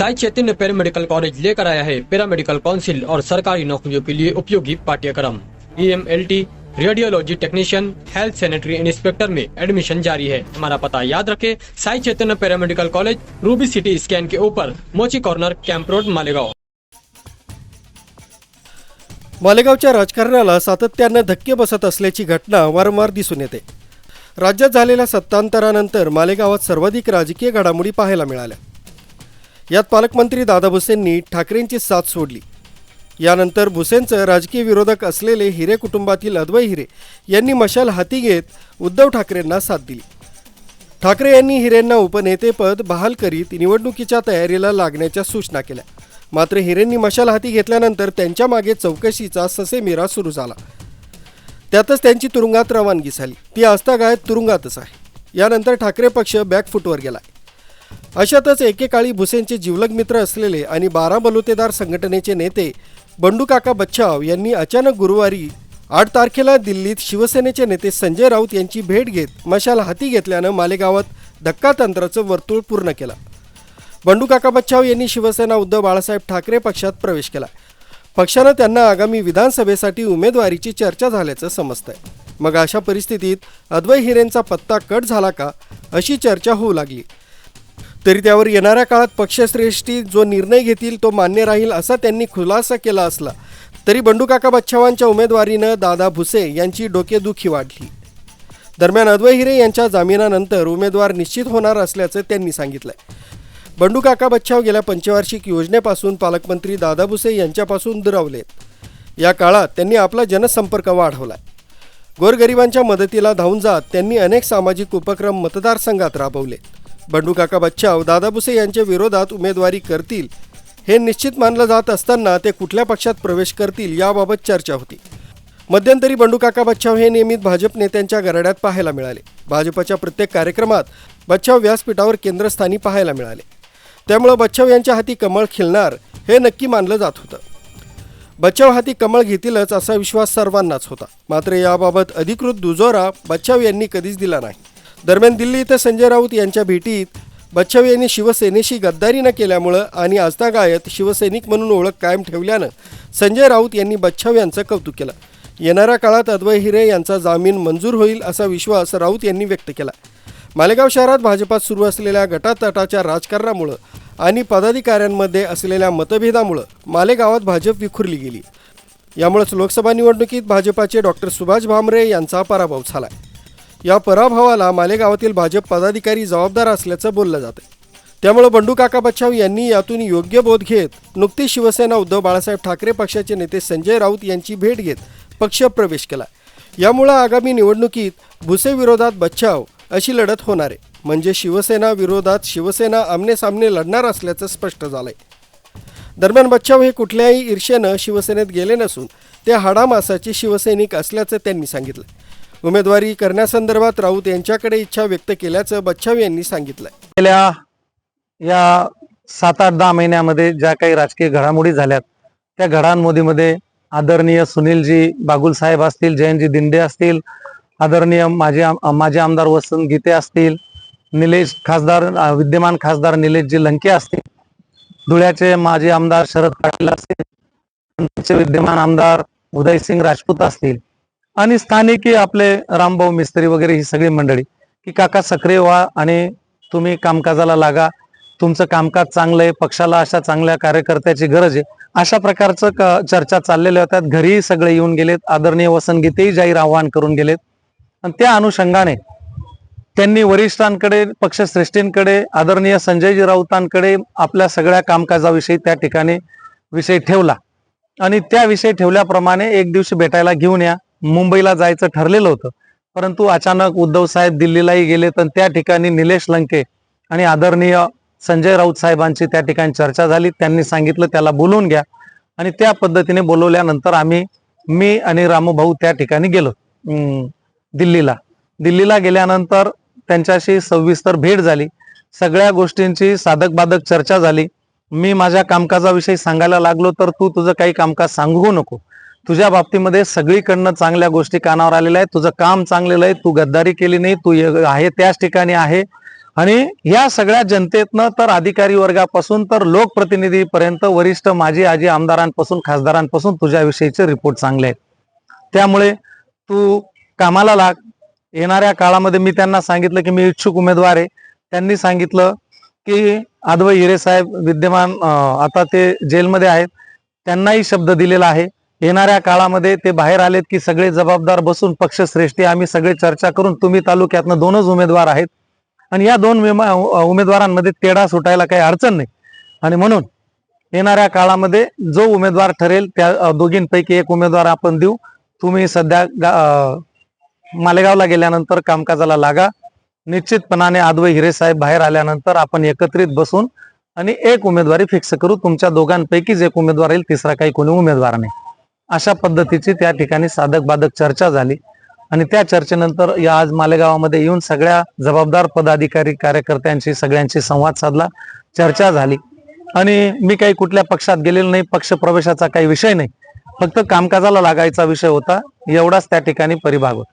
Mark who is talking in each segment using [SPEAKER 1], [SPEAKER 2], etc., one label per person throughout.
[SPEAKER 1] Sai Chaitanya paramedical college लेकर आया है पैरामेडिकल काउंसिल और सरकारी नौकरियों के लिए उपयोगी पाठ्यक्रम। E M L T radiology technician health sanitary inspector में एडमिशन जारी है। हमारा पता याद रखें Sai Chaitanya paramedical college ruby city scan के ऊपर Mochi corner camp road Malegaon.
[SPEAKER 2] मालेगावच्या राजकारणाला सातत्यानं धक्के बसत असल्याची घटना वारंवार दिसून येते. राज्यात झालेल्या सत्तांतरानंतर मालेगावात सर्वाधिक राजकीय घडामोडी पाहायला मिळाल्या. यात पालकमंत्री दादा भुसेंनी ठाकरेंची साथ सोडली. यानंतर भुसेंचं राजकीय विरोधक असलेले हिरे कुटुंबातील अद्वय हिरे यांनी मशाल हाती घेत उद्धव ठाकरेंना साथ दिली. ठाकरे यांनी हिरेंना उपनेतेपद बहाल करीत निवडणुकीच्या तयारीला लागण्याच्या सूचना केल्या. मात्र हिरेंनी मशाल हाती घेतल्यानंतर त्यांच्या मागे चौकशीचा ससेमिरा सुरू झाला. त्यातच त्यांची तुरुंगात रवानगी झाली. ती आस्थागायत तुरुंगातच आहे. यानंतर ठाकरे पक्ष बॅकफुटवर गेलाय अशातच एकेकाळी भुसेंचे जिवलग मित्र असलेले आणि बारा बलुतेदार संघटनेचे नेते बंडूकाका बच्छाव यांनी अचानक गुरुवारी आठ तारखेला दिल्लीत शिवसेनेचे नेते संजय राऊत यांची भेट घेत मशाल हाती घेतल्यानं मालेगावात धक्कातंत्राचं वर्तुळ पूर्ण केलं. बंडूकाका बच्छाव यांनी शिवसेना उद्धव बाळासाहेब ठाकरे पक्षात प्रवेश केला. पक्षानं त्यांना आगामी विधानसभेसाठी उमेदवारीची चर्चा झाल्याचं समजतंय. मग अशा परिस्थितीत अद्वय हिरेंचा पत्ता कट झाला का अशी चर्चा होऊ लागली. तरी त्यावर येणाऱ्या काळात पक्षश्रेष्ठी जो निर्णय घेतील तो मान्य राहील असा त्यांनी खुलासा केला असला तरी बंडूकाका बच्छावांच्या उमेदवारीनं दादा भुसे यांची डोकेदुखी वाढली. दरम्यान अद्वै हिरे यांच्या जामिनानंतर उमेदवार निश्चित होणार असल्याचं त्यांनी सांगितलंय. बंडू काका बच्छाव गेल्या पंचवार्षिक योजनेपासून पालकमंत्री दादा भुसे यांच्यापासून दुरावलेत. या काळात त्यांनी आपला जनसंपर्क वाढवलाय. गोरगरिबांच्या मदतीला धावून जात त्यांनी अनेक सामाजिक उपक्रम मतदारसंघात राबवले बंडू काका बच्छाव दादा भुसे यांच्या विरोधात उमेदवारी करतील हे निश्चित मानलं जात असताना ते कुठल्या पक्षात प्रवेश करतील याबाबत चर्चा होती. मध्यंतरी बंडूकाका बच्चाव हे नियमित भाजप नेत्यांच्या गराड्यात पाहायला मिळाले. भाजपच्या प्रत्येक कार्यक्रमात बच्चाव व्यासपीठावर केंद्रस्थानी पाहायला मिळाले. त्यामुळं बच्चाव यांच्या हाती कमळ खिलणार हे नक्की मानलं जात होतं. बच्चाव हाती कमळ घेतीलच असा विश्वास सर्वांनाच होता. मात्र याबाबत अधिकृत दुजोरा बच्चाव यांनी कधीच दिला नाही. दरम्यान दिल्ली इथं संजय राऊत यांच्या भेटीत बच्छाव यांनी शिवसेनेशी गद्दारी न केल्यामुळं आणि आजतागायत शिवसैनिक म्हणून ओळख कायम ठेवल्यानं संजय राऊत यांनी बच्छाव यांचं कौतुक केलं. येणाऱ्या काळात अद्वय हिरे यांचा जामीन मंजूर होईल असा विश्वास राऊत यांनी व्यक्त केला. मालेगाव शहरात भाजपात सुरू असलेल्या गटातटाच्या राजकारणामुळं आणि पदाधिकाऱ्यांमध्ये असलेल्या मतभेदामुळं मालेगावात भाजप विखुरली गेली. यामुळेच लोकसभा निवडणुकीत भाजपाचे डॉक्टर सुभाष भामरे यांचा पराभव झाला या पराभवाला मालेगावातील भाजप पदाधिकारी जबाबदार असल्याचं बोललं जातं त्यामुळे बंडू काका बच्छाव यांनी यातून योग्य बोध घेत नुकतीच शिवसेना उद्धव बाळासाहेब ठाकरे पक्षाचे नेते संजय राऊत यांची भेट घेत पक्ष प्रवेश केला. यामुळं आगामी निवडणुकीत भुसे विरोधात बच्छाव अशी लढत होणार आहे. म्हणजे शिवसेना विरोधात शिवसेना आमनेसामने लढणार असल्याचं स्पष्ट झालंय. दरम्यान बच्छाव हे कुठल्याही ईर्षेनं शिवसेनेत गेले नसून ते हाडामासाचे शिवसैनिक असल्याचं त्यांनी सांगितलं. उमेदवारी करण्यासंदर्भात राऊत यांच्याकडे इच्छा व्यक्त केल्याचं बच्छाव यांनी सांगितलं
[SPEAKER 3] गेल्या या सात आठ दहा महिन्यामध्ये ज्या काही राजकीय घडामोडी झाल्यात त्या घडामोडीमध्ये आदरणीय सुनीलजी बागुल साहेब असतील जयंतजी दिंडे असतील आदरणीय माजी माझे माजी आमदार वसंत गीते असतील निलेश खासदार विद्यमान खासदार निलेशजी लंके असतील धुळ्याचे माजी आमदार शरद पाटील असतील विद्यमान आमदार उदयसिंग राजपूत असतील आणि स्थानिक आपले रामभाऊ मिस्त्री वगैरे ही सगळी मंडळी की काका सक्रिय व्हा आणि तुम्ही कामकाजाला लागा. तुमचं कामकाज चांगलं आहे पक्षाला अशा चांगल्या कार्यकर्त्याची गरज आहे. अशा प्रकारचं क- चर्चा चाललेल्या होत्या. घरीही सगळे येऊन गेलेत. आदरणीय वसंतगीतेही जाहीर आवाहन करून गेलेत. आणि त्या अनुषंगाने त्यांनी वरिष्ठांकडे पक्षश्रेष्ठींकडे आदरणीय संजयजी राऊतांकडे आपल्या सगळ्या कामकाजाविषयी त्या ठिकाणी विषय ठेवला. आणि त्या विषय ठेवल्याप्रमाणे एक दिवशी भेटायला घेऊन या. मुंबईला जायचं ठरलेलं होतं. परंतु अचानक उद्धव साहेब दिल्लीलाही गेले तर त्या ठिकाणी निलेश लंके आणि आदरणीय संजय राऊत साहेबांची त्या ठिकाणी चर्चा झाली. त्यांनी सांगितलं त्याला बोलवून घ्या. आणि त्या पद्धतीने बोलवल्यानंतर आम्ही मी आणि रामभाऊ त्या ठिकाणी गेलो दिल्लीला. दिल्लीला गेल्यानंतर त्यांच्याशी सविस्तर भेट झाली. सगळ्या गोष्टींची साधक बाधक चर्चा झाली. मी माझ्या कामकाजाविषयी सांगायला लागलो तर तू तुझं काही कामकाज सांगू नको. तुझ्या बाबतीमध्ये सगळीकडनं चांगल्या गोष्टी कानावर आलेल्या आहेत. तुझं काम चांगलेलं आहे. तू गद्दारी केली नाही. तू य- आहे त्याच ठिकाणी आहे. आणि या सगळ्या जनतेतनं तर अधिकारी वर्गापासून तर लोकप्रतिनिधीपर्यंत वरिष्ठ माजी आजी आमदारांपासून खासदारांपासून तुझ्याविषयीचे रिपोर्ट चांगले आहेत. त्यामुळे तू कामाला लाग. येणाऱ्या काळामध्ये मी त्यांना सांगितलं की मी इच्छुक उमेदवार आहे. त्यांनी सांगितलं की आदव हिरे साहेब विद्यमान आता ते जेलमध्ये आहेत. त्यांनाही शब्द दिलेला आहे. येणाऱ्या काळामध्ये ते बाहेर आलेत की सगळे जबाबदार बसून पक्षश्रेष्ठी आम्ही सगळे चर्चा करून तुम्ही तालुक्यातनं दोनच उमेदवार आहेत. आणि या दोन विमा- उमेदवारांमध्ये तेढा सुटायला काही अडचण नाही. आणि म्हणून येणाऱ्या काळामध्ये जो उमेदवार ठरेल त्या दोघींपैकी एक उमेदवार आपण देऊ. तुम्ही सध्या मालेगावला गेल्यानंतर कामकाजाला लागा. निश्चितपणाने आदवई हिरे साहेब बाहेर आल्यानंतर आपण एकत्रित बसून आणि एक उमेदवारी फिक्स करू. तुमच्या दोघांपैकीच एक उमेदवार येईल तिसरा काही कोणी उमेदवार नाही. अशा पद्धतीची त्या ठिकाणी साधक बाधक चर्चा झाली. आणि त्या चर्चेनंतर या आज मालेगावामध्ये येऊन सगळ्या जबाबदार पदाधिकारी कार्यकर्त्यांशी सगळ्यांशी संवाद साधला चर्चा झाली. आणि मी काही कुठल्या पक्षात गेलेलो नाही पक्ष प्रवेशाचा काही विषय नाही. फक्त कामकाजाला लागायचा विषय होता एवढाच त्या ठिकाणी परिभाग होता.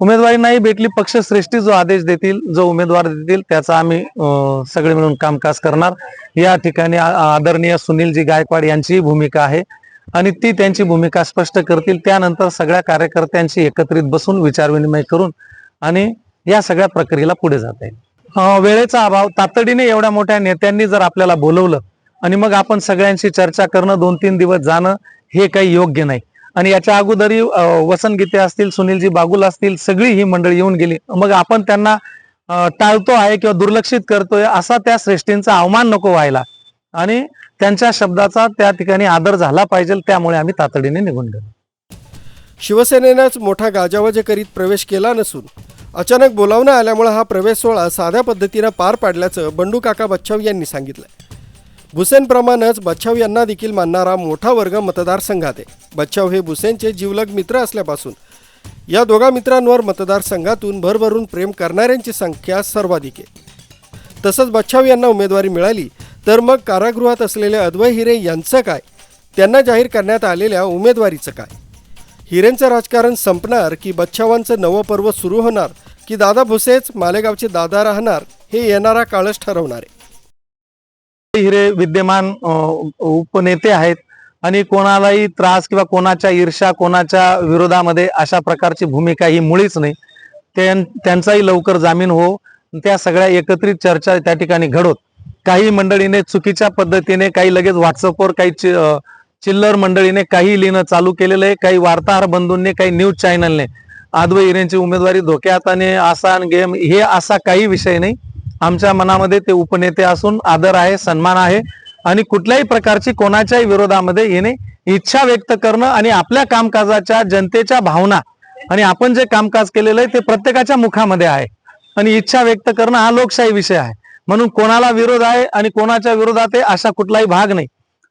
[SPEAKER 3] उमेदवारी नाही भेटली पक्षश्रेष्ठी जो आदेश देतील जो उमेदवार देतील त्याचा आम्ही अं, सगळे मिळून कामकाज करणार. या ठिकाणी आदरणीय सुनीलजी गायकवाड यांचीही भूमिका आहे. आणि ती त्यांची भूमिका स्पष्ट करतील. त्यानंतर सगळ्या कार्यकर्त्यांशी एकत्रित बसून विचारविनिमय करून आणि या सगळ्या प्रक्रियेला पुढे जाता येईल. वेळेचा अभाव तातडीने एवढ्या मोठ्या नेत्यांनी जर आपल्याला बोलवलं आणि मग आपण सगळ्यांशी चर्चा करणं दोन तीन दिवस जाणं हे काही योग्य नाही. आणि याच्या अगोदरही वसन गीते असतील सुनीलजी बागुल असतील सगळी ही मंडळी येऊन गेली. मग आपण त्यांना टाळतो आहे किंवा दुर्लक्षित करतोय असा त्या श्रेष्ठींचा अवमान नको व्हायला. आणि त्यांच्या शब्दाचा त्या ठिकाणी आदर झाला पाहिजे त्यामुळे आम्ही तातडीने निघून गेलो.
[SPEAKER 2] शिवसेनेनंच मोठा गाजावाजा करीत प्रवेश केला नसून अचानक बोलावणं आल्यामुळे हा प्रवेश सोहळा साध्या पद्धतीनं पार पाडल्याचं बंडू काका बच्छाव यांनी सांगितलं भुसेनप्रमाणेच बच्छाव यांना देखील मानणारा मोठा वर्ग मतदारसंघात आहे. बच्छाव हे भुसेनचे जीवलग मित्र असल्यापासून या दोघा मित्रांवर मतदारसंघातून भरभरून प्रेम करणाऱ्यांची संख्या सर्वाधिक आहे. तसंच बच्छाव यांना उमेदवारी मिळाली तर मग कारागृहात असलेले अद्वय हिरे यांचं काय? त्यांना जाहीर करण्यात आलेल्या उमेदवारीचं काय? हिरेंचं राजकारण संपणार की बच्छावांचं नवं पर्व सुरू होणार? की दादा भुसेच मालेगावचे दादा राहणार? हे येणारा काळच ठरवणार आहे.
[SPEAKER 3] हिरे विद्यमान उपनेते आहेत आणि कोणालाही त्रास किंवा कोणाच्या ईर्षा कोणाच्या विरोधामध्ये अशा प्रकारची भूमिका ही मुळीच नाही. त्यां- त्यांचाही लवकर जामीन हो. त्या सगळ्या एकत्रित चर्चा त्या ठिकाणी घडोत. काही मंडळीने चुकीच्या पद्धतीने काही लगेच व्हॉट्सअपवर काही चि- चिल्लर मंडळीने काही लिहिणं चालू केलेलं आहे. काही वार्ताहर बंधूंनी काही न्यूज चॅनलने. आदवे हिरेंची उमेदवारी धोक्यात आणि आसान गेम हे असा काही विषय नाही. आमच्या मनामध्ये ते उपनेते असून आदर आहे सन्मान आहे. आणि कुठल्याही प्रकारची कोणाच्याही विरोधामध्ये येणे इच्छा व्यक्त करणं आणि आपल्या कामकाजाच्या जनतेच्या भावना आणि आपण जे कामकाज केलेलं आहे ते प्रत्येकाच्या मुखामध्ये आहे. आणि इच्छा व्यक्त करणं हा लोकशाही विषय आहे. म्हणून कोणाला विरोध आहे आणि कोणाच्या विरोधात आहे असा कुठलाही भाग नाही.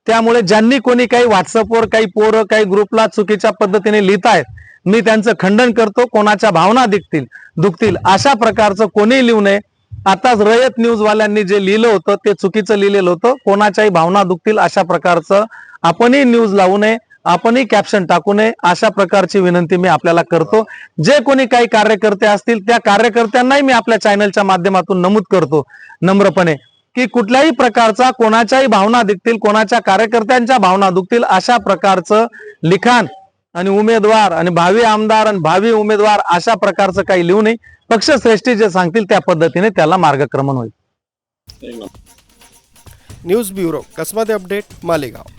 [SPEAKER 3] त्यामुळे ज्यांनी कोणी काही व्हॉट्सअपवर काही पोरं काही ग्रुपला चुकीच्या पद्धतीने लिहित आहेत मी त्यांचं खंडन करतो कोणाच्या भावना दिखतील दुखतील अशा प्रकारचं कोणी लिहू नये. आताच रयत न्यूजवाल्यांनी जे लिहिलं होतं ते चुकीचं लिहिलेलं होतं. कोणाच्याही भावना दुखतील अशा प्रकारचं आपणही न्यूज लावू नये. आपणही कॅप्शन टाकू नये. अशा प्रकारची विनंती मी आपल्याला करतो. जे कोणी काही कार्यकर्ते असतील त्या कार्यकर्त्यांनाही मी आपल्या चॅनलच्या माध्यमातून नमूद करतो नम्रपणे. की कुठल्याही प्रकारचा कोणाच्याही भावना दिखतील कोणाच्या कार्यकर्त्यांच्या भावना दुखतील अशा प्रकारचं लिखाण आणि उमेदवार आणि भावी आमदार आणि भावी उमेदवार अशा प्रकारचं काही लिहू नये. पक्षश्रेष्ठी जे सांगतील त्या पद्धतीने त्याला मार्गक्रमण होईल.
[SPEAKER 2] News bureau Kasmate update Malegaon.